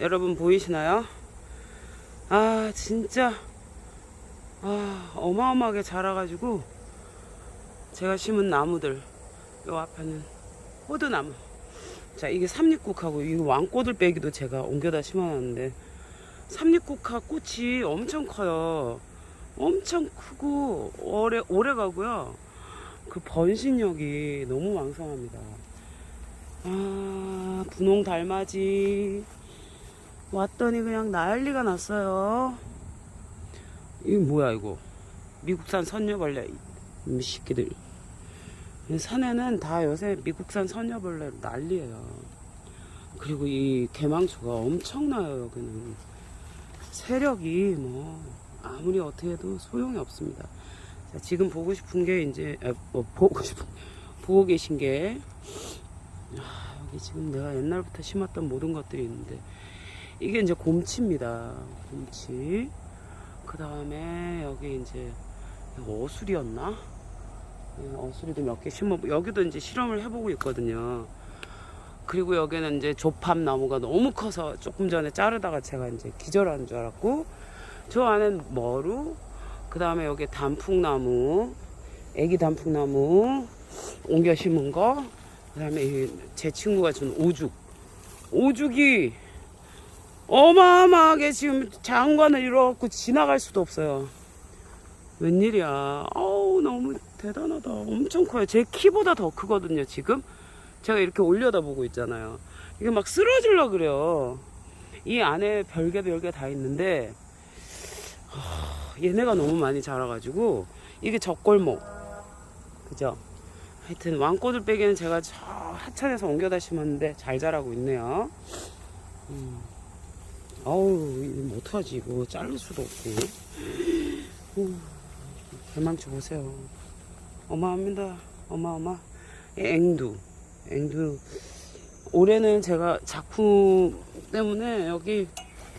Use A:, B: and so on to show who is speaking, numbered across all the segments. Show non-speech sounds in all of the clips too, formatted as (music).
A: 여러분 보이시나요? 아 진짜. 아 어마어마하게 자라가지고 제가 심은 나무들 요 앞에는 호두나무. 자 이게 삼립국하고 이 왕꼬들빼기도 제가 옮겨다 심어놨는데 삼립국화 꽃이 엄청 커요. 엄청 크고 오래 오래 가고요. 그 번식력이 너무 왕성합니다. 아 분홍 달맞이 왔더니 그냥 난리가 났어요. 이거 뭐야 이거? 미국산 선녀벌레 이 새끼들. 산에는 다 요새 미국산 선녀벌레 난리예요. 그리고 이 개망초가 엄청나요 여기는. 세력이 뭐 아무리 어떻게 해도 소용이 없습니다. 자, 지금 보고 싶은 게 이제 아, 뭐 보고 싶은 보고 계신 게 아, 여기 지금 내가 옛날부터 심었던 모든 것들이 있는데 이게 이제 곰치입니다. 곰치. 그 다음에 여기 이제 어술이었나? 예, 어술이도 몇 개 심어 여기도 이제 실험을 해보고 있거든요. 그리고 여기는 이제 조팝 나무가 너무 커서 조금 전에 자르다가 제가 이제 기절하는 줄 알았고 저 안엔 머루 그 다음에 여기 단풍나무 애기 단풍나무 옮겨 심은 거 그 다음에 제 친구가 준 오죽 오죽이 어마어마하게 지금 장관을 이뤄갖고 지나갈 수도 없어요. 웬일이야. 어우 너무 대단하다. 엄청 커요. 제 키보다 더 크거든요 지금. 제가 이렇게 올려다 보고 있잖아요. 이게 막 쓰러질라 그래요. 이 안에 별개 별개 다 있는데 하, 얘네가 너무 많이 자라가지고 이게 적골목. 그죠? 하여튼 왕꽃을 빼기는 제가 저 하천에서 옮겨다 심었는데 잘 자라고 있네요. 음. 어우, 이거 뭐 어떡하지, 이거. 자를 수도 없고. 음. 대망치 보세요. 어마합니다. 어마어마. 앵두. 앵두. 올해는 제가 작품 때문에 여기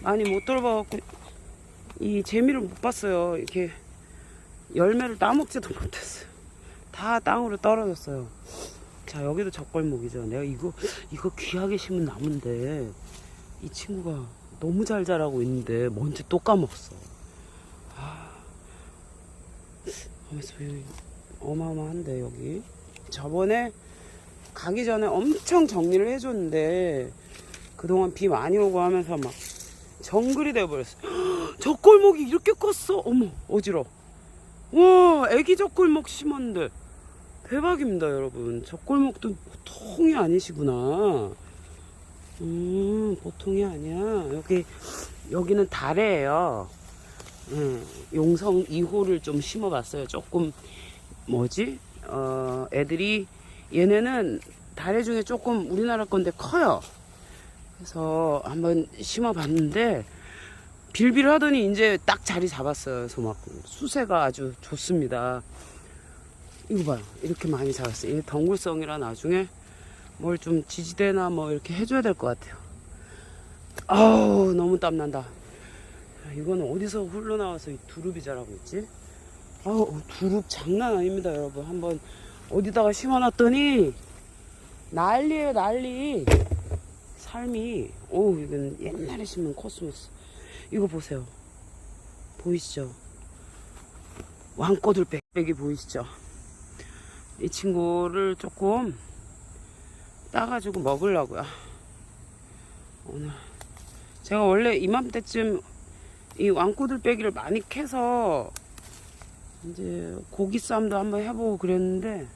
A: 많이 못 돌봐갖고 이 재미를 못 봤어요. 이렇게 열매를 따먹지도 못했어요. 다 땅으로 떨어졌어요. 자 여기도 적골목이죠. 내가 이거 이거 귀하게 심은 나무인데 이 친구가 너무 잘 자라고 있는데 먼지 또 까먹었어. 아, 어마어마한데 여기 저번에 가기 전에 엄청 정리를 해줬는데 그동안 비 많이 오고 하면서 막 정글이 돼버렸어. (gasps) 적골목이 이렇게 컸어. 어머 어지러. 와 애기 적골목 심었는데 대박입니다, 여러분. 적골목도 보통이 아니시구나. 음, 보통이 아니야. 여기, 여기는 달래예요 음, 용성 2호를 좀 심어봤어요. 조금, 뭐지? 어, 애들이, 얘네는 달래 중에 조금 우리나라 건데 커요. 그래서 한번 심어봤는데, 빌빌 하더니 이제 딱 자리 잡았어요. 그래서 막 수세가 아주 좋습니다. 이거 봐요. 이렇게 많이 자랐어요. 이 덩굴성이라 나중에 뭘 좀 지지대나 뭐 이렇게 해줘야 될 것 같아요. 아우, 너무 땀난다. 이거는 어디서 흘러나와서 이 두릅이 자라고 있지? 아우, 두릅 장난 아닙니다, 여러분. 한번 어디다가 심어놨더니 난리에요, 난리. 삶이, 오, 이건 옛날에 심은 코스모스. 이거 보세요. 보이시죠? 왕꼬들 백백이 보이시죠? 이 친구를 조금 따가지고 먹으려고요. 오늘 제가 원래 이맘때쯤 이 왕꼬들 빼기를 많이 캐서 이제 고기 쌈도 한번 해보고 그랬는데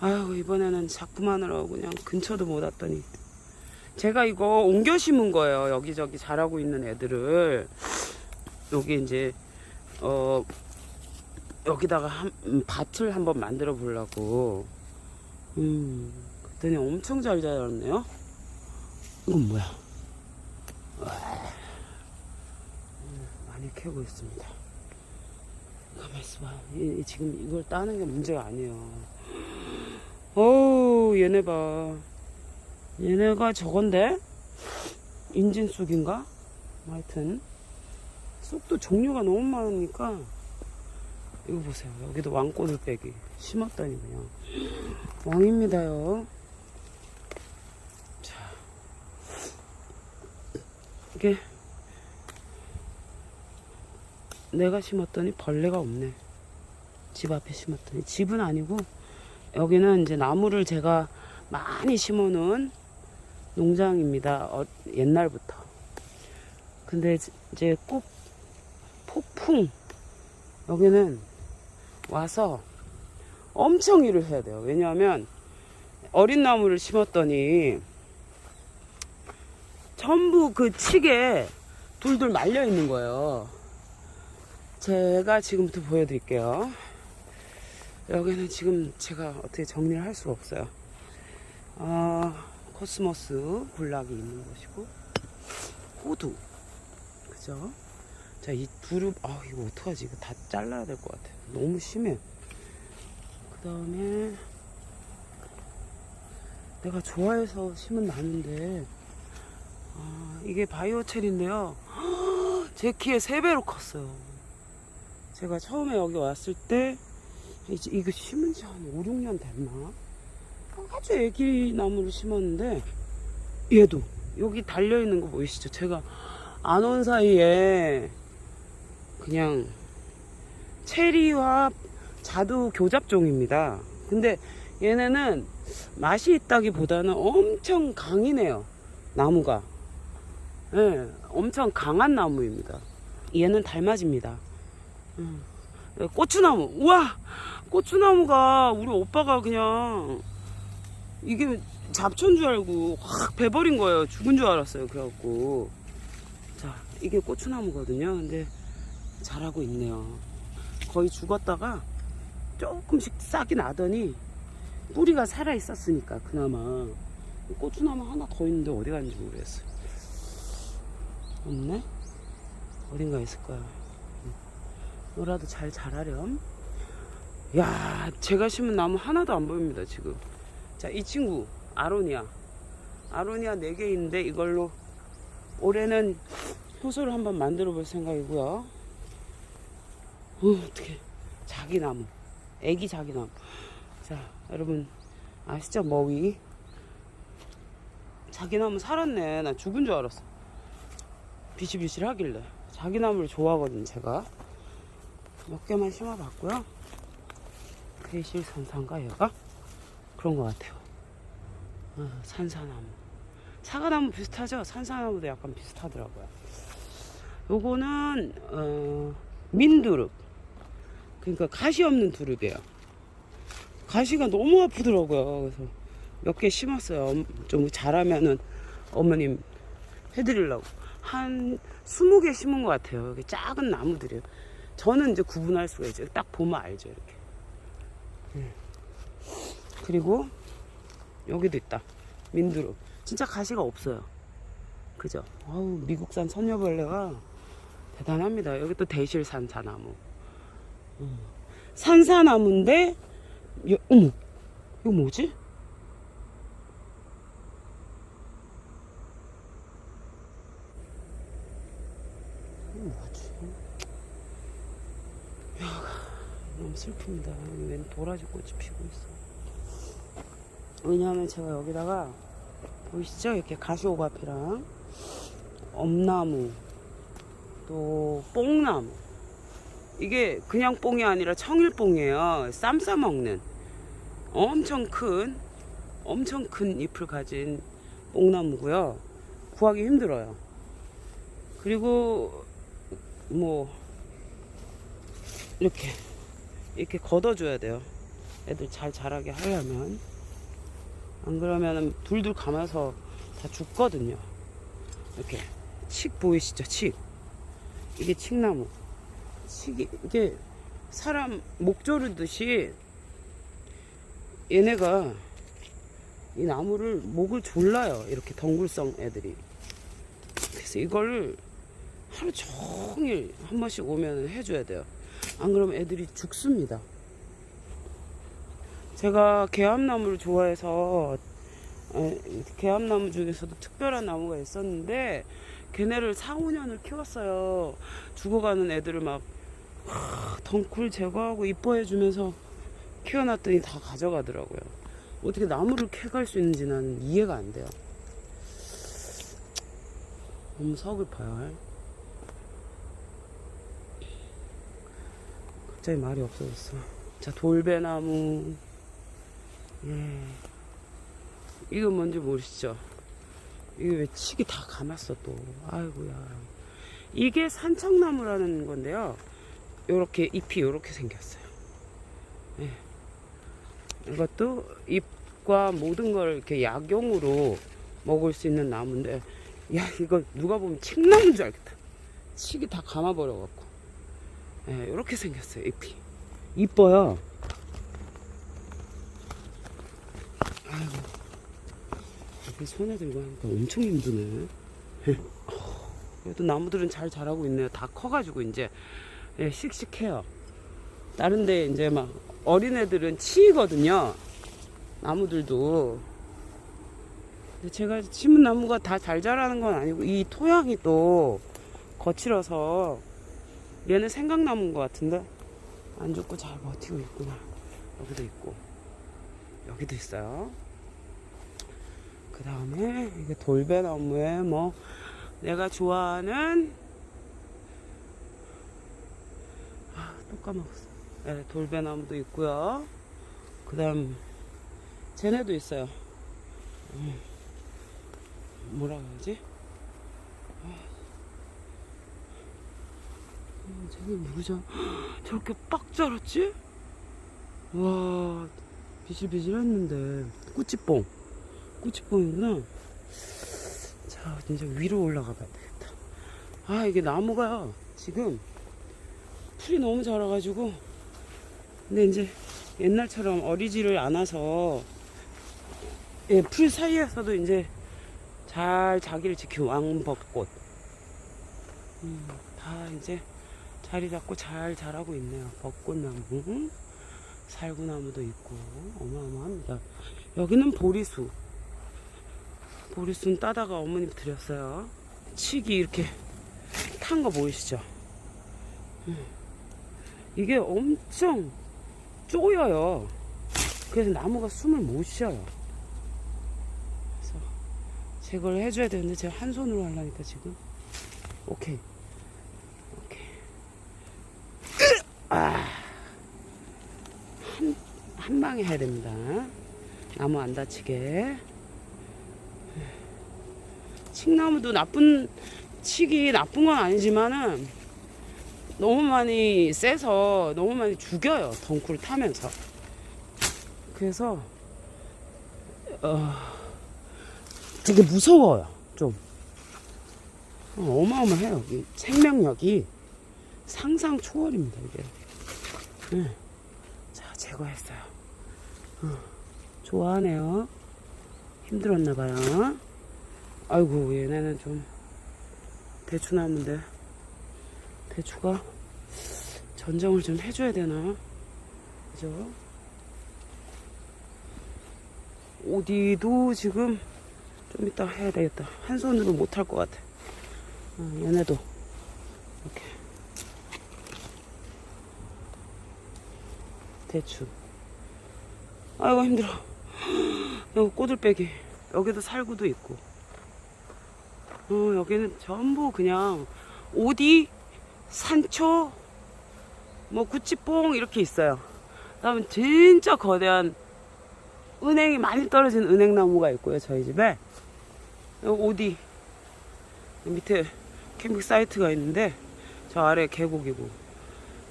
A: 아유 이번에는 자꾸만으로 그냥 근처도 못 왔더니 제가 이거 옮겨 심은 거예요 여기저기 자라고 있는 애들을 여기 이제 어 여기다가 한, 음, 밭을 한번 만들어 보려고. 음, 그랬더니 엄청 잘 자랐네요. 이건 뭐야? 와, 음, 많이 캐고 있습니다. 가만 있어봐. 이, 이 지금 이걸 따는 게 문제가 아니에요. 어우, 얘네 봐. 얘네가 저건데? 인진 쑥인가? 하여튼. 쑥도 종류가 너무 많으니까. 이거 보세요. 여기도 왕꼬들 빼기 심었다니 그냥 왕입니다요. 이게 내가 심었더니 벌레가 없네. 집 앞에 심었더니 집은 아니고 여기는 이제 나무를 제가 많이 심어놓은 농장입니다. 어, 옛날부터. 근데 이제- 꼭 폭풍 여기는 와서 엄청 일을 해야 돼요. 왜냐하면 어린 나무를 심었더니 전부 그 칡에 둘둘 말려 있는 거예요. 제가 지금부터 보여드릴게요. 여기는 지금 제가 어떻게 정리를 할 수가 없어요. 어, 코스모스 군락이 있는 곳이고 호두 그죠? 자 이 두릅 아 이거 어떡하지 이거 다 잘라야 될 것 같아 너무 심해 그 다음에 내가 좋아해서 심은 나무인데 아, 이게 바이오 체리인데요 (gasps) 제 키에 3배로 컸어요 제가 처음에 여기 왔을 때 이제 이거 심은 지 한 5, 6년 됐나? 아주 애기 나무를 심었는데 얘도 여기 달려있는 거 보이시죠? 제가 안 온 사이에 그냥 체리와 자두 교잡종입니다. 근데 얘네는 맛이 있다기보다는 엄청 강이네요. 나무가. 예, 엄청 강한 나무입니다. 얘는 달맞입니다. 음. 고추나무. 우와! 고추나무가 우리 오빠가 그냥 이게 잡초인 줄 알고 확 베버린 거예요. 죽은 줄 알았어요. 그래갖고. 자, 이게 고추나무거든요. 근데 자라고 있네요. 거의 죽었다가 조금씩 싹이 나더니 뿌리가 살아 있었으니까 그나마 고추나무 하나 더 있는데 어디 갔는지 모르겠어요. 없네? 어딘가 있을 거야. 너라도 잘 자라렴. 야, 제가 심은 나무 하나도 안 보입니다, 지금. 자, 이 친구, 아로니아. 아로니아 4개 있는데 이걸로 올해는 효소를 한번 만들어 볼 생각이고요. 어, 어떻게 자기 나무. 애기 자기 나무. 자, 여러분 아시죠? 머위. 자기 나무 살았네. 나 죽은 줄 알았어. 비실비실 하길래. 자기나무를 좋아하거든요, 제가. 몇 개만 심어봤고요. 대실산산가 얘가? 그런 것 같아요. 어, 산사나무. 사과나무 비슷하죠? 산사나무도 약간 비슷하더라고요. 요거는 어, 민두릅. 그러니까 가시 없는 두릅이에요. 가시가 너무 아프더라고요. 그래서 몇 개 심었어요. 엄- 좀 잘하면은 어머님 해드리려고. 한 20개 심은 것 같아요. 여기 작은 나무들이요. 저는 이제 구분할 수가 있죠. 딱 보면 알죠. 이렇게. 음. 그리고 여기도 있다. 민두릅. 진짜 가시가 없어요. 그죠? 아우, 미국산 선녀벌레가 대단합니다. 여기 또 대실 산 사나무. 음. 산사나무인데, 여, 어머, 이거 뭐지? 이거 뭐지? 야, 너무 슬픕니다. 웬 도라지 꽃이 피고 있어. 왜냐하면 제가 여기다가 보이시죠? 이렇게 가시오바피랑 엄나무 또 뽕나무 이게 그냥 뽕이 아니라 청일뽕이에요. 쌈 싸 먹는 엄청 큰 엄청 큰 잎을 가진 뽕나무고요. 구하기 힘들어요. 그리고 뭐 이렇게 이렇게 걷어줘야 돼요. 애들 잘 자라게 하려면 안 그러면은 둘둘 감아서 다 죽거든요. 이렇게 칡 보이시죠? 칡. 이게 칡나무. 칡이 이게 사람 목 조르듯이 얘네가 이 나무를 목을 졸라요. 이렇게 덩굴성 애들이. 그래서 이걸 하루 종일 한 번씩 오면 해줘야 돼요. 안 그러면 애들이 죽습니다. 제가 개암나무를 좋아해서 에, 개암나무 중에서도 특별한 나무가 있었는데 걔네를 4, 5년을 키웠어요. 죽어가는 애들을 막 하, 덩굴 제거하고 이뻐해주면서 키워놨더니 다 가져가더라고요. 어떻게 나무를 캐갈 수 있는지 나는 이해가 안 돼요. 너무 서글퍼요. 갑자기 말이 없어졌어. 자, 돌배나무. 예. 이거 뭔지 모르시죠? 이게 왜 칡이 다 감았어, 또. 아이고야. 이게 산청나무라는 건데요. 요렇게 잎이 요렇게 생겼어요. 예. 이것도 잎과 모든 걸 이렇게 약용으로 먹을 수 있는 나무인데, 야, 이거 누가 보면 칡나무인 줄 알겠다. 칡이 다 감아버려갖고. 예, 요렇게 생겼어요, 잎이. 이뻐요. 아이고. 이렇게 손에 들고 하니까 엄청 힘드네. 어, (laughs) 그래도 나무들은 잘 자라고 있네요. 다 커가지고 이제 예, 씩씩해요. 다른데 이제 막 어린애들은 치이거든요. 나무들도. 근데 제가 심은 나무가 다 잘 자라는 건 아니고 이 토양이 또 거칠어서 얘는 생강나무인 것 같은데 안 죽고 잘 버티고 있구나. 여기도 있고 여기도 있어요. 그 다음에 이게 돌배나무에 뭐 내가 좋아하는 아, 또 까먹었어. 네, 돌배나무도 있고요. 그 다음 쟤네도 있어요. 음, 뭐라 그러지? 쟤는 누구죠? (gasps) 저렇게 빡 자랐지? 와 비실비실 했는데. 꾸치뽕. 꾸치뽕이구나. 자 이제 위로 올라가 봐야 되겠다. 아 이게 나무가요 지금 풀이 너무 자라가지고. 근데 이제 옛날처럼 어리지를 않아서 예, 풀 사이에서도 이제 잘 자기를 지킨 왕벚꽃. 음, 다 이제 자리 잡고 잘 자라고 있네요. 벚꽃나무 살구나무도 있고 어마어마합니다. 여기는 보리수. 보리수는 따다가 어머님 드렸어요. 칡이 이렇게 탄 거 보이시죠? 음. 이게 엄청 쪼여요. 그래서 나무가 숨을 못 쉬어요. 그래서 제거를 해줘야 되는데 제가 한 손으로 하려니까 지금. 오케이 아. 한, 한 방에 해야 됩니다. 나무 안 다치게. 칡나무도 나쁜, 칡이 나쁜 건 아니지만은 너무 많이 세서 너무 많이 죽여요. 덩굴 타면서. 그래서, 어, 되게 무서워요. 좀. 어, 어마어마해요. 이 생명력이 상상 초월입니다. 이게. 네. 자, 제거했어요. 어, 좋아하네요. 힘들었나봐요. 아이고, 얘네는 좀 대추나무인데, 대추가 전정을 좀 해줘야 되나? 그죠? 어디도 지금 좀 이따 해야 되겠다. 한 손으로 못할 것 같아. 어, 얘네도 이렇게. 대추. 아이고 힘들어. 여기 꼬들빼기. 여기도 살구도 있고. 어, 여기는 전부 그냥 오디, 산초, 뭐 구치뽕 이렇게 있어요. 그다음에 진짜 거대한 은행이 많이 떨어진 은행나무가 있고요. 저희 집에. 오디. 밑에 캠핑 사이트가 있는데 저 아래 계곡이고.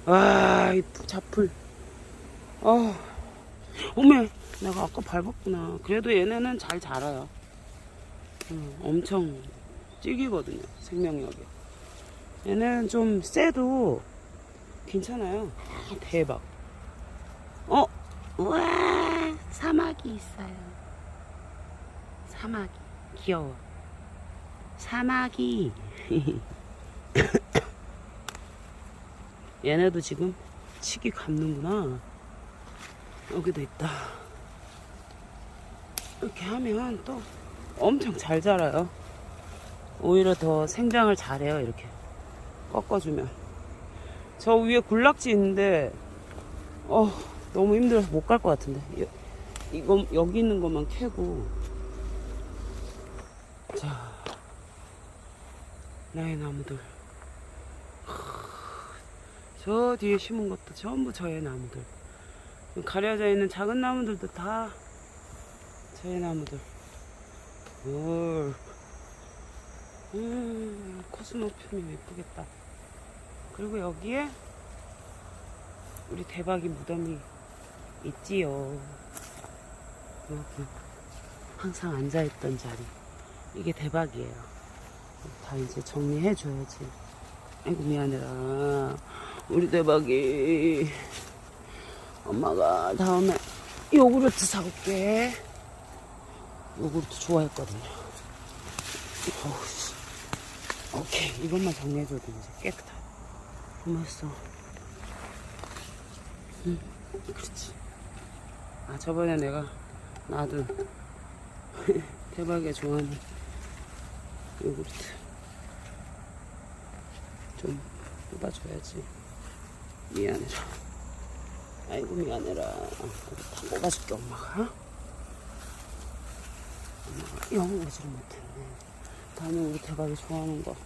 A: 와, 이 잡풀. 어, 어메, 내가 아까 밟았구나. 그래도 얘네는 잘 자라요. 음, 엄청 찌기거든요, 생명력이. 얘는 좀 세도 괜찮아요. 아, 대박. 어, 우와, 사마귀 있어요. 사마귀, 귀여워. 사마귀. (laughs) 얘네도 지금 치기 감는구나. 여기도 있다. 이렇게 하면 또 엄청 잘 자라요. 오히려 더 생장을 잘해요. 이렇게 꺾어주면. 저 위에 굴락지 있는데, 어, 너무 힘들어서 못 갈 것 같은데. 여, 이거, 여기 있는 것만 캐고. 자. 나의 나무들. 저 뒤에 심은 것도 전부 저의 나무들. 가려져 있는 작은 나무들도 다 저의 나무들. 올. 음, 코스모 피면 예쁘겠다. 그리고 여기에 우리 대박이 무덤이 있지요. 여기 항상 앉아있던 자리. 이게 대박이에요. 다 이제 정리해줘야지. 아이고 미안해라. 우리 대박이 엄마가 다음에 요구르트 사올게. 요구르트 좋아했거든요. 어우, 씨. 오케이 이것만 정리해줘도 이제 깨끗하. 고맙어. 응, 그렇지. 아 저번에 내가 놔둔 대박이 좋아하는 요구르트 좀 뽑아줘야지. 미안해라. 아이고 미안해라. 다 뽑아줄게 엄마가. 엄마가 영 오지를 못했네. 다음에 우리 대박이 좋아하는 거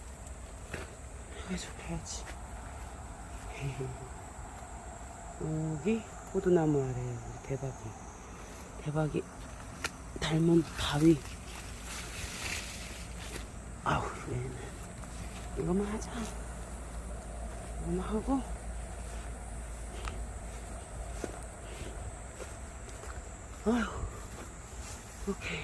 A: 해줘야지. 여기 호두나무 아래 우리 대박이. 대박이 닮은 바위. 아우 얘는 이거만 하자. 이거만 하고. 아휴. 오케이.